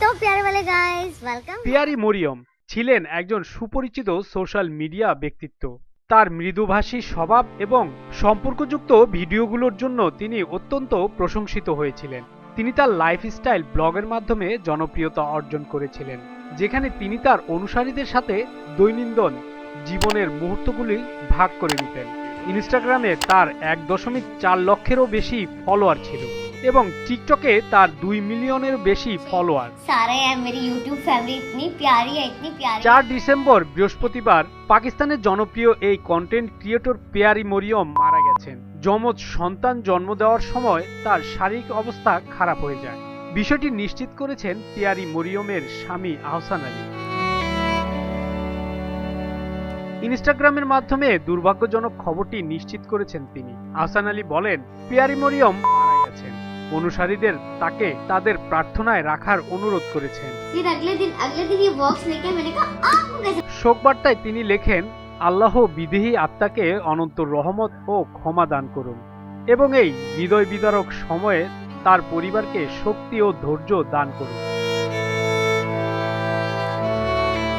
তো প্যারে वाले গাইস ওয়েলকাম পিয়ারি মরিয়ম ছিলেন একজন সুপরিচিত সোশ্যাল মিডিয়া ব্যক্তিত্ব। তার মৃদুভাষী স্বভাব এবং সম্পর্কযুক্ত ভিডিওগুলোর জন্য তিনি অত্যন্ত প্রশংসিত হয়েছিলেন। তিনি তার লাইফস্টাইল ব্লগের মাধ্যমে জনপ্রিয়তা অর্জন করেছিলেন, যেখানে তিনি তার অনুসারীদের সাথে দৈনন্দিন জীবনের মুহূর্তগুলি ভাগ করে নিতেন। ইনস্টাগ্রামে তার এক দশমিক চার লক্ষেরও বেশি ফলোয়ার ছিল। এবং টিকটকে তার দুই মিলিয়নের বেশি ফলোয়ার सारे हैं मेरी YouTube फैमिली इतनी प्यारी है इतनी प्यारी চার ডিসেম্বর বৃহস্পতিবার পাকিস্তানের জনপ্রিয় এই কন্টেন্ট ক্রিয়েটর পেয়ারি মরিয়ম মারা গেছেন যমজ সন্তান জন্ম দেওয়ার সময় তার শারীরিক অবস্থা খারাপ হয়ে যায় বিষয়টি নিশ্চিত করেছেন পেয়ারি মরিয়মের স্বামী আহসান আলী ইনস্টাগ্রামের মাধ্যমে দুর্ভাগ্যজনক খবরটি নিশ্চিত করেছেন তিনি আহসান আলী বলেন পেয়ারি মরিয়ম মারা গেছেন অনুসারীদের তাকে তাদের প্রার্থনায় রাখার অনুরোধ করেছেন। শোকবার্তায় তিনি লেখেন আল্লাহ বিদেহী আত্মাকে অনন্ত রহমত ও ক্ষমা দান করুন এবং এই হৃদয় বিদারক সময়ে তার পরিবারকে শক্তি ও ধৈর্য দান করুন।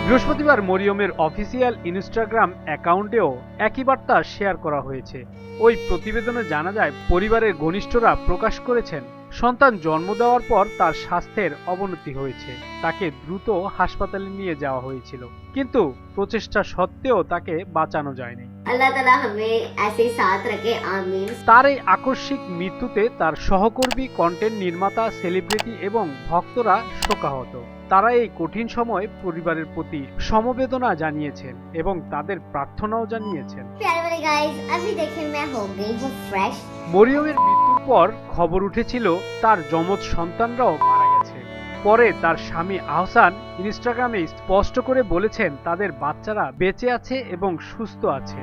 বৃহস্পতিবার মরিয়মের অফিসিয়াল ইনস্টাগ্রাম অ্যাকাউন্টেও একই বার্তা শেয়ার করা হয়েছে। ওই প্রতিবেদনে জানা যায়, পরিবারের ঘনিষ্ঠরা প্রকাশ করেছেন, সন্তান জন্ম দেওয়ার পর তার স্বাস্থ্যের অবনতি হয়েছে। তাকে দ্রুত হাসপাতালে নিয়ে যাওয়া হয়েছিল। কিন্তু প্রচেষ্টা সত্ত্বেও তাকে বাঁচানো যায়নি। अल्लाह ताला हमें ऐसे ही साथ रखे आमीन তার এই আকস্মিক মৃত্যুতে তার সহকর্মী কন্টেন্ট নির্মাতা সেলিব্রিটি এবং ভক্তরা শোকাহত তারা এই কঠিন সময় পরিবারের প্রতি সমবেদনা জানিয়েছেন এবং তাদের প্রার্থনাও জানিয়েছেন प्यारे वाले गाइस अभी देखिए मैं हो गई हूँ फ्रेश মরিয়মের মৃত্যুর পর খবর উঠেছিল তার যমজ সন্তানরাও মারা গেছে পরে তার স্বামী আহসান ইনস্টাগ্রামে স্পষ্ট করে বলেছেন তাদের বাচ্চারা বেঁচে আছে এবং সুস্থ আছে